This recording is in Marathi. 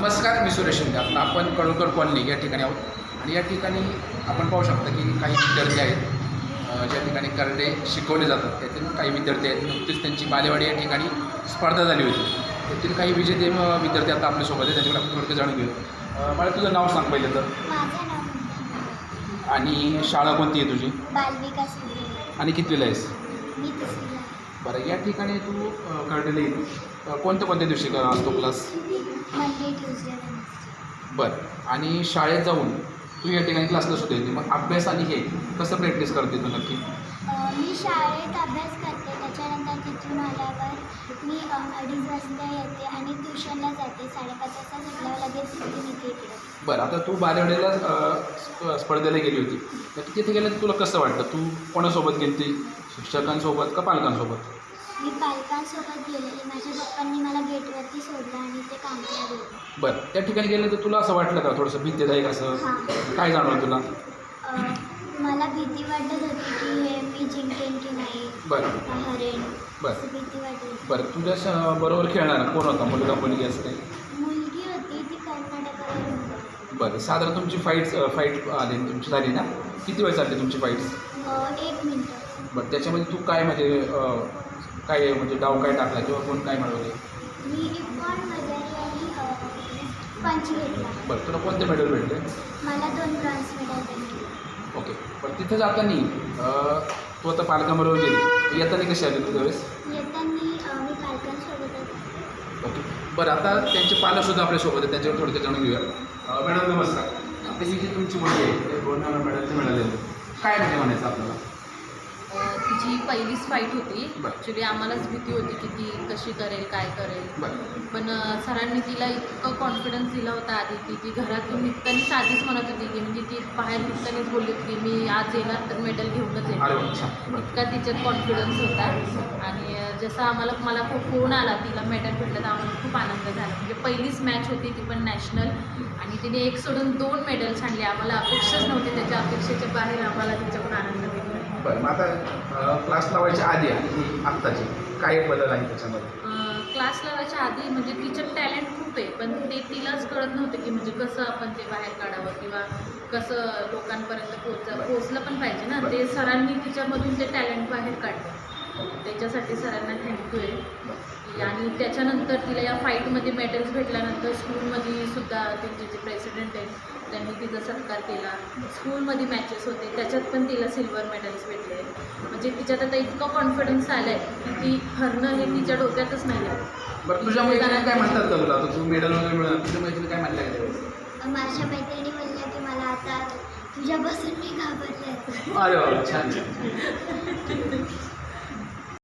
नमस्कार मी सुरेश शिंदे. आता आपण कळवकर कॉलनी या ठिकाणी आहोत. आणि या ठिकाणी आपण पाहू शकता की काही विद्यार्थी आहेत ज्या ठिकाणी करडे शिकवले जातात. त्यातील काही विद्यार्थी आहेत. नुकतीच त्यांची बालेवाडी या ठिकाणी स्पर्धा झाली होती. त्यातील काही विजेते विद्यार्थी आता आपल्यासोबत आहेत. त्यांच्याकडे आपण थोडक्यात जाणून घेऊ मला तुझं नाव सांग पहिलं तर. आणि शाळा कोणती आहे तुझी? आणि कितवीला आहेस? बरं या ठिकाणी तू करडेला येतो कोणत्या कोणत्या दिवशी का असतो क्लास? मंडे ट्युजडे वेनसडे बरं आणि शाळेत जाऊन तू या ठिकाणी क्लासला सुद्धा येते मग अभ्यास आणि हे कसं प्रॅक्टिस करते तू नक्की? मी शाळेत अभ्यास करते त्याच्यानंतर तिथून आल्यावर मी अडीच वाजता येते आणि ट्युशनला जाते साडेपाच वाजता सुटल्यावर लगेच तिथे निघते इकडे. बरं आता तू स्प- स्पर्धेला गेली होती तर तिथे गेलं तुला कसं वाटतं? तू कोणासोबत गेली ती शिक्षकांसोबत का पालकांसोबत? मी गेलेले माझ्या पप्पांनी मला गेटवरती सोडलं आणि ते कामाला गेले. बरं त्या ठिकाणी गेलं तर तुला असं वाटलं का? थोडंसं भीतीदायक असं? हां. काय जाणवलं तुला? अ, मला भीती वाटत होती की हे मी जिंकेन की नाही? बरं. हरेन? बरं. असं भीती बरं तुझ्या स- बरोबर खेळणार कोण होता? मुलगा मुलगी असं काही? मुलगी होती ती होती. बरं साधारण तुमची फाईट फाईट आली तुमची झाली ना? किती वेळ चालली तुमची फाईट्स अ, एक मिनटं बरं त्याच्यामध्ये तू काय म्हणजे अ, काय म्हणजे डाव काय टाकला किंवा कोण काय मिळवले मी इपॉन वगैरे आणि अ, पंच घेतला बरं तुला कोणते मेडल भेटले? मला दोन ब्रॉन्झ मेडल भेटले. ओके. पण तिथं जाताना अ, तू आता पालकांबरोबर गेली. येताना कशी आली तुझ्या वेळेस येताना अ, मी पालकांसोबतच ओके. बरं आता त्यांचे पालकसुद्धा आपल्यासोबत आहेत. त्यांच्यावर थोडक्यात जाणून घेऊया. अ, मॅडम नमस्कार. आता ही जी तुमची मुलगी आहे ते दोन मेडल मिळालेले काय म्हणजे म्हणायचं आपल्याला? तिची पहिलीच फाईट होती. बरं. ॲक्च्युली आम्हालाच भीती होती की ती कशी करेल काय करेल. बरं. पण अ, सरांनी तिला इतकं कॉन्फिडन्स दिला होता आधी की ती घरातून निघताना साधीच म्हणत होती की म्हणजे ती बाहेर निघतानाच बोलली होती की मी आज येणार तर मेडल घेऊनच अरे येणार वा छान. बरं. इतका तिच्यात कॉन्फिडन्स होता. आणि अ, जसं आम्हाला मला खूप फोन आला तिला मेडल भेटलं तर आम्हाला खूप आनंद झाला. म्हणजे पहिलीच मॅच होती ती पण नॅशनल आणि तिने एक सोडून दोन मेडल्स आणले. आम्हाला अपेक्षाच नव्हती त्याच्या अपेक्षेच्या बाहेर आम्हाला तिच्याकडून आनंद भेटला. बरं मग आता क्लास लावायच्या आधी आणि आत्ताची काय बदल आहे त्याच्यामध्ये? क्लास लावायच्या आधी म्हणजे तिचं टॅलेंट खूप आहे पण ते तिलाच कळत नव्हतं की म्हणजे कसं आपण ते बाहेर काढावं किंवा कसं लोकांपर्यंत पोहोचा पोहोचलं पण पाहिजे ना ते सरांनी तिच्यामधून ते टॅलेंट बाहेर काढलं. त्याच्यासाठी सरांना थँक्यू आहे. आणि त्याच्यानंतर तिला या फाईटमध्ये मेडल्स भेटल्यानंतर स्कूलमध्ये सुद्धा त्यांचे जे प्रेसिडेंट आहेत त्यांनी तिचा सत्कार केला. स्कूलमध्ये मॅचेस होते त्याच्यात पण तिला सिल्वर मेडल्स भेटले म्हणजे तिच्यात आता इतकं कॉन्फिडन्स आलं आहे की ती हरणं हे तिच्या डोक्यातच नाही आहे. बरं तुझ्या मैत्रिणी काय म्हणतात तुला? आता तू मेडल वगैरे मिळालं तुझ्या मैत्रिणी काय म्हणल्या माझ्या मैत्रिणी म्हणल्या की मला आता तुझ्यापासून मी घाबरले अरे छान छान.